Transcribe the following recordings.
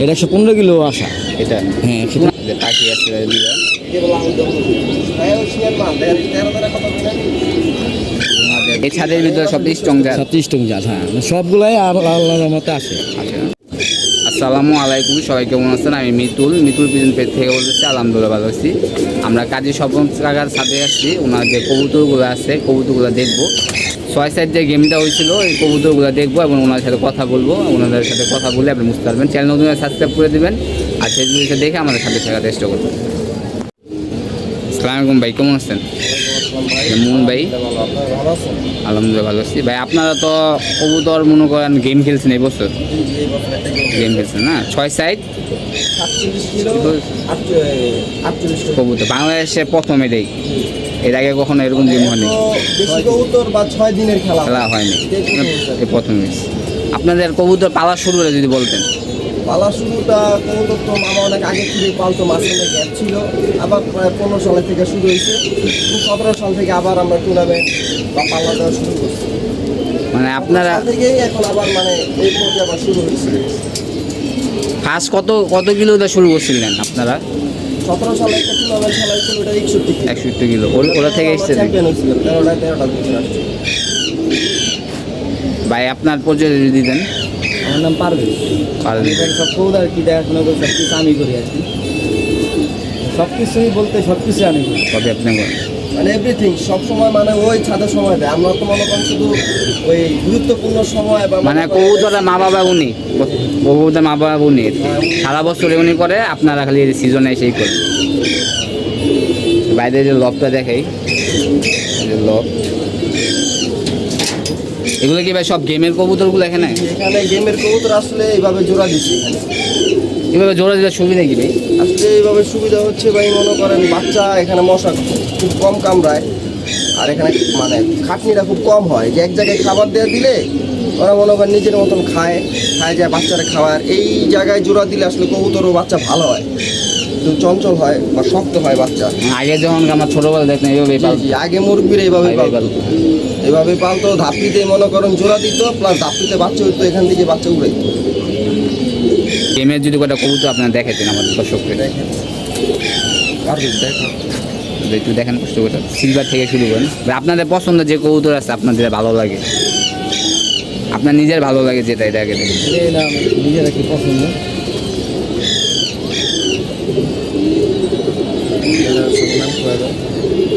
এটা একশো পনেরো কিলো আসা এটা? হ্যাঁ একশো আছে এই ছাদের ভিতরে সব স্ট্রং জাত। সবচেয়ে স্ট্রং জাত হ্যাঁ। সবগুলাই আল্লাহ আল্লাহর মতো আছে। আসসালামু আলাইকুম, সবাই কেমন আছেন? আমি মিতুল। মিতুল পিজন পেট থেকে বলতেছি, আলহামদুলিল্লাহ ভালো আছি। আমরা কাজী স্বপন কাকার সাথে আসছি। ওনার যে কবুতরগুলো আছে, কবুতরগুলো দেখব। ছয় সাইড যে গেমটা হয়েছিল, এই কবুতরগুলো দেখব এবং ওনার সাথে কথা বলব। ওনাদের সাথে কথা বলে আপনি বুঝতে পারবেন। চ্যানেল নতুন সাবস্ক্রাইব করে দেবেন। আর ফেসবুকে দেখে আমাদের সাথে থাকার চেষ্টা করবেন। আসসালামু আলাইকুম ভাই, কেমন আছেন? মুন ভাই? আলহামদুলিল্লাহ ভালো আছি। ভাই, আপনারা তো কবুতর মনে করেন গেম খেলছেন এই বছর? গেম খেলছেন না? ছয় সাইড কবুতর। বাংলাদেশে প্রথম এটাই এর আগে কখনো এরকম গেম হয়নি। খেলা হয়নি। প্রথম। আপনাদের কবুতর পালা শুরু যদি বলতেন। পালা শুরুটা কবুতর তো মামা অনেক আগে থেকে পালতো, মাঝখানে গ্যাপ ছিল। আবার প্রায় পনেরো সালের থেকে শুরু হয়েছে। সতেরো সাল থেকে আবার আমরা টুর্নামেন্ট বা পাল্লা দেওয়া শুরু করছি। মানে আপনারা মানে ফার্স্ট কত কত কিলো শুরু করছিলেন আপনারা? একষট্টি কিলো। ওর- থেকে এসছে ভাই আপনার পর্যায়ে যদি দিতেন আমার নাম পারভেজ। সব কবুতর কি দেখাশোনা করি সব কিছু আমি করি আর কি। সব কিছুই বলতে সব কিছু আমি করি। কবে আপনি করেন? মানে এভরিথিং সব সময় মানে ওই ছাদের সময় দেয়। আমরা তো মনে করেন শুধু ওই গুরুত্বপূর্ণ সময় বা মানে কবুতরের মা বাবা উনি কবুতর মা বাবা উনি সারা বছরে উনি করে আপনারা খালি সিজনে এসেই করে বাইরে যে লবটা দেখাই লব এগুলো কি ভাই সব গেমের কবুতরগুলো এখানে? এখানে গেমের কবুতর আসলে এইভাবে জোড়া দিচ্ছি। এভাবে জোড়া দিলে সুবিধা কি ভাই? এইভাবে সুবিধা হচ্ছে ভাই মনে করেন বাচ্চা এখানে মশা খুব কম কামড়ায় আর এখানে মানে খাটনিটা খুব কম হয়। যে এক জায়গায় খাবার দেওয়া দিলে ওরা মনে করেন নিজের মতন খায় খায় যায় বাচ্চারা খাওয়ার এই জায়গায় জোড়া দিলে আসলে কবুতর বাচ্চা ভালো হয়। একটু চঞ্চল হয় বা শক্ত হয় বাচ্চা। আগে যখন আমার ছোটবেলা দেখতাম এইভাবে আগে মুরগির এইভাবে এইভাবে পালতো ধাপিতে মনে করেন জোড়া দিত প্লাস ধাপিতে বাচ্চা হইতো এখান থেকে বাচ্চা উড়ে গেমের যদি কটা কবুতর আপনারা দেখাতেন আমাদের দর্শককে একটু দেখেন কষ্ট করে। সিলভার থেকে শুরু করেন। আপনাদের পছন্দ যে কবুতর আছে আপনাদের ভালো লাগে? আপনার নিজের ভালো লাগে যেটা এটা আগে নিজের একটি পছন্দ।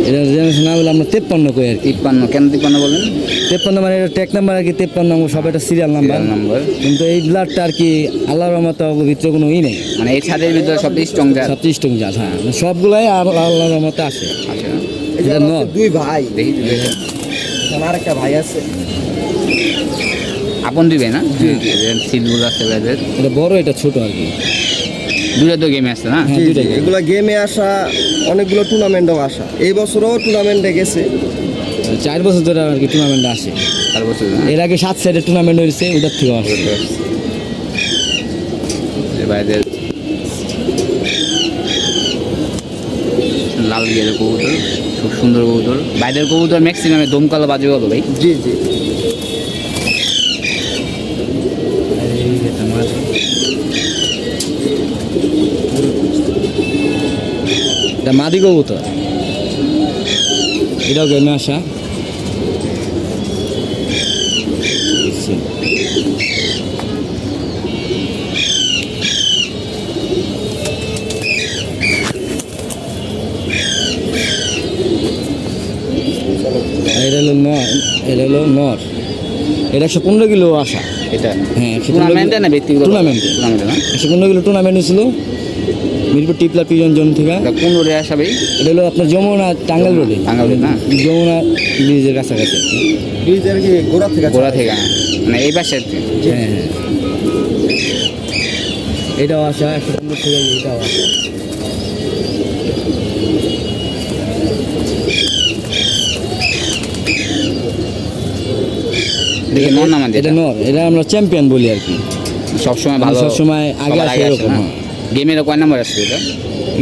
এটা জেনারেশন না বলে আমরা তেপ্পান্ন কই আর কি। তিপ্পান্ন কেন তিপ্পান্ন বলেন? তেপ্পান্ন মানে এটা ট্যাগ নাম্বার আর কি তেপ্পান্ন সব এটা সিরিয়াল নাম্বার নাম্বার কিন্তু এই ব্লাডটা আর কি আল্লাহর রহমতে ভিতরে কোনো ই নেই। মানে এই ছাদের ভিতরে সব স্ট্রং জাত। সবচেয়ে স্ট্রং জাত হ্যাঁ। মানে সবগুলাই আর আল্লাহর রহমতে আছে। আচ্ছা। এটা নর। দুই ভাই। দেখি তো দেখি। ভাই আছে। আপন দিবে না? সিলগুলো আছে ভাইদের এটা বড় এটা ছোট আর কি। দুটো তো গেমে আছে না? হ্যাঁ এগুলো গেমে আসা অনেকগুলো টুর্নামেন্টও আসা। এই বছরও টুর্নামেন্টে গেছে। চার বছর ধরে আর কি টুর্নামেন্টে আসে। চার বছর এর আগে সাত সাইডে টুর্নামেন্ট হয়েছে ওটার থেকে আসে যে লাল গিয়ে কবুতর খুব সুন্দর কবুতর। বাইরের কবুতর ম্যাক্সিমামে দমকালো বাজে গেল ভাই। জি জি। এটা মাদি কবুতর। এটাও গেমে আসা? এটা হলো নর এটা হলো নর। এটা একশো পনেরো কিলো আসা। এটা। হ্যাঁ টুর্নামেন্টে না ব্যক্তিগত টুর্নামেন্টে টুর্নামেন্টে না? একশো পনেরো কিলো টুর্নামেন্ট হয়েছিল। মিরপুর টিপলা পিজন জোন থেকে? কোন রোডে আসা ভাই? এটা হলো আপনার যমুনা টাঙ্গাল রোডে। টাঙ্গাইল রোড না? যমুনা ব্রিজের কাছাকাছি। ব্রিজের কি গোড়া থেকে গোড়া থেকে। মানে এই পাশে হ্যাঁ হ্যাঁ। এটাও আসা একশো পনেরো থেকে এটাও আসা এটা নর এটা আমরা চ্যাম্পিয়ন বলি আর কি। সবসময় ভালো সবসময় আগে আসে এরকম। গেমের কয় নম্বর আসছে এটা?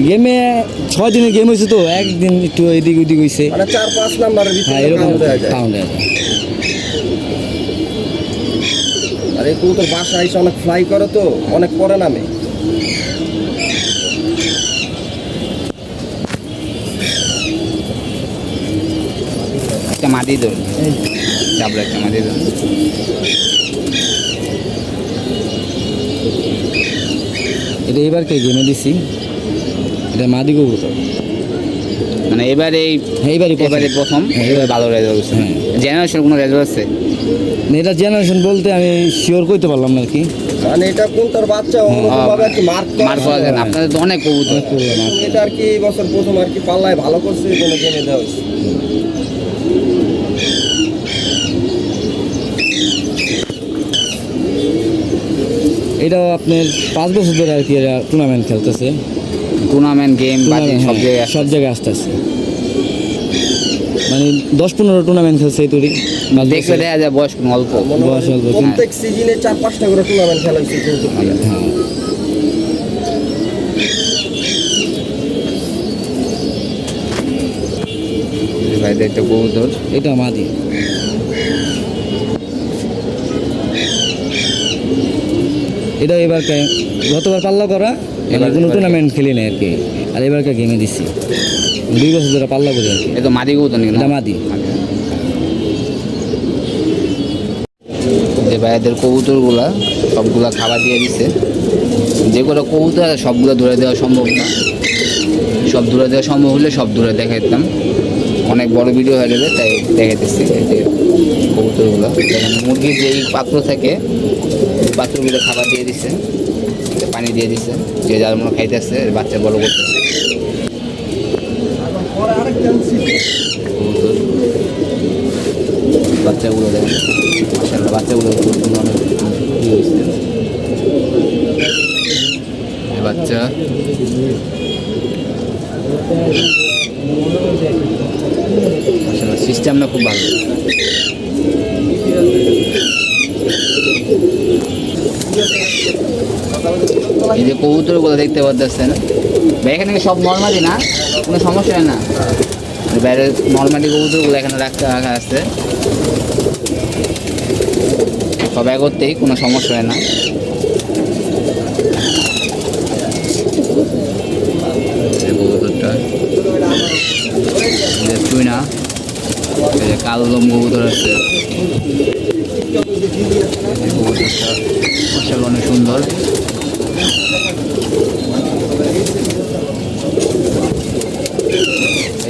গেমে ছয় দিনের গেম হয়েছে তো একদিন একটু এদিক ওদিক হয়েছে মানে চার পাঁচ নাম্বার হ্যাঁ এরকম কাউন্ট হয়ে আরে তুমি তো কবুতর বাসা এসে অনেক ফ্লাই করে তো অনেক পরে নামে। একটা মাদি দৌড় ডাবল একটা মাদি দৌড় এটা এবারকে গেমে দিছি? এটা মাদি কবুতর। মানে এবারে এই হ্যাঁ প্রথম। এবারে প্রথম। হ্যাঁ, এবার ভালো রেজাল্ট হচ্ছে হ্যাঁ। জেনারেশন কোনো রেজাল্ট আছে? এটা জেনারেশন বলতে আমি শিওর করতে পারলাম না আর কি। মানে এটা কোনটার বাচ্চা অন্যভাবে আর কি মার্ক মার করা যায় না। আপনাদের তো অনেক কবুতর। এটা আর কি বছর প্রথম আর কি পাল্লায় ভালো করছে এই জেনে দেওয়া হয়েছে। এটাও আপনার পাঁচ বছর ধরে আর কি এরা টুর্নামেন্ট খেলতেছে। টুর্নামেন্ট গেম সব হ্যাঁ, জায়গায় সব জায়গায় আসতে আসতে মানে দশ পনেরো টুর্নামেন্ট খেলছে এই তৈরি। দেখলে দেখা যায় বয়স কোনো অল্প। বয়স অল্প, প্রত্যেক সিজনে চার পাঁচটা করে টুর্নামেন্ট খেলা হয়েছে হ্যাঁ। ভাই দেখতে কবুতর। এটা মাদি। এটা এবার গতবার পাল্লা করা এবার কোনো টুর্নামেন্ট খেলি নাই আর কি আর এবারকার গেমে দিচ্ছি দুই বছর ধরে পাল্লা করি আর কি তো মাদি নাকি? না? মাদি। যে ভাইয়াদের কবুতরগুলা সবগুলা খাবার দিয়ে দিছে। যে কোনো কবুতর সবগুলো দূরে দেওয়া সম্ভব না। সব দূরে দেওয়া সম্ভব হলে সব দূরে দেখাইতাম। অনেক বড় ভিডিও হয়ে যাবে তাই দেখাইতেছি এই যে কবুতরগুলো। মুরগির যেই পাত্র থাকে পাত্রগুলো খাবার দিয়ে দিছে পানি দিয়ে দিছে, যে যার মনে খাইতেছে বাচ্চা বড়। কবুতর বাচ্চাগুলো দেখেন বাচ্চাগুলো বাচ্চা। মাসাল্লাহ সিস্টেমটা খুব ভালো। যে কবুতরগুলো দেখতে পাচ্ছেন ভাই, এখানে সব নর্মালি না? কোনো সমস্যা হয় না? বাইরে নর্মালি কবুতরগুলো এখানে রাখতে রাখা আছে। সব একত্রেই কোনো সমস্যা হয় না। কবুতরটা। চুইনা। কালো কবুতর আছে এই কবুতরটা মাসাল অনেক সুন্দর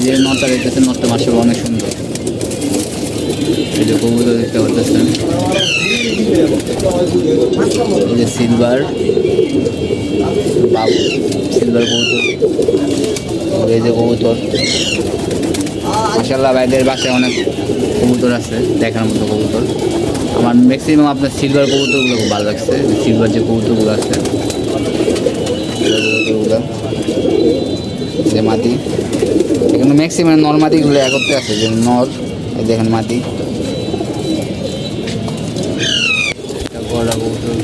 এই যে নটটা দেখতেছেন নটটা মাসাল অনেক সুন্দর। এই যে কবুতর দেখতে পাচ্ছেন। এই যে সিলভার। সিলভার কবুতর। এই যে কবুতর। মাসাল্লাহ ভাইদের বাসায় অনেক কবুতর আছে, দেখার মতো কবুতর। আমার ম্যাক্সিমাম আপনার সিলভার কবুতরগুলো খুব ভালো লাগছে সিলভার যে কবুতরগুলো আছে। কবুতরগুলো। যে মাটি। এখানে ম্যাক্সিমাম নর মাটিগুলো একত্রে আছে যে নর দেখেন মাটি একটা বড় কবুতর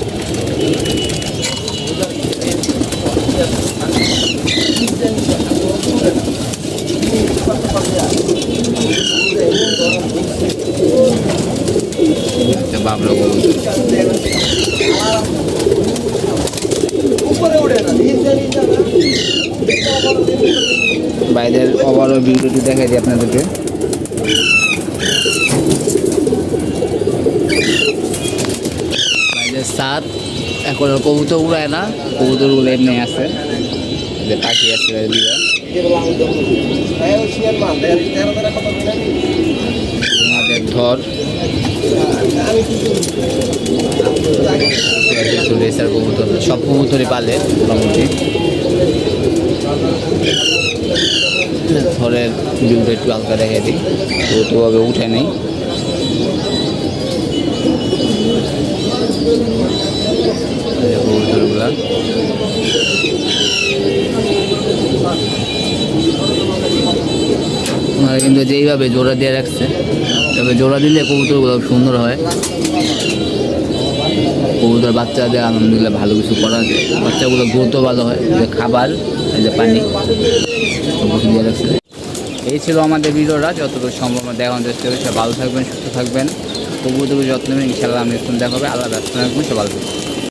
একটা বাবলা কবুতর উপরে উঠে না নিচে নিচে না। ওভারঅল ভিডিওটি দেখাই দিই আপনাদেরকে। সাত এখন কবুতর উড়ায় না কবুতরগুলো এমনি আছে। যে পাখি আছে ধর। কবুতর, সব কবুতরই পালে মোটামুটি। ধরের ভিউটা একটু হালকা দেখে দিই কবুতরভাবে উঠে নেই। কিন্তু যেইভাবে জোড়া দিয়ে রাখছে, তবে জোড়া দিলে কবুতরগুলো সুন্দর হয়। কবুতর বাচ্চাদের আনন্দ আলহামদুলিল্লাহ ভালো কিছু করা যায়। বাচ্চাগুলো গ্রোথ ভালো হয় যে খাবার যে পানি। এই ছিল আমাদের ভিডিওটা, যতটুকু সম্ভব দেখানো চেষ্টা করি। সব ভালো থাকবেন, সুস্থ থাকবেন। কবুতর যত্ন নেবেন ইনশাল্লাহ আমি এখন দেখাবে। আল্লাহ ব্যস্ত থাকবেন সব ভালো থাকবেন।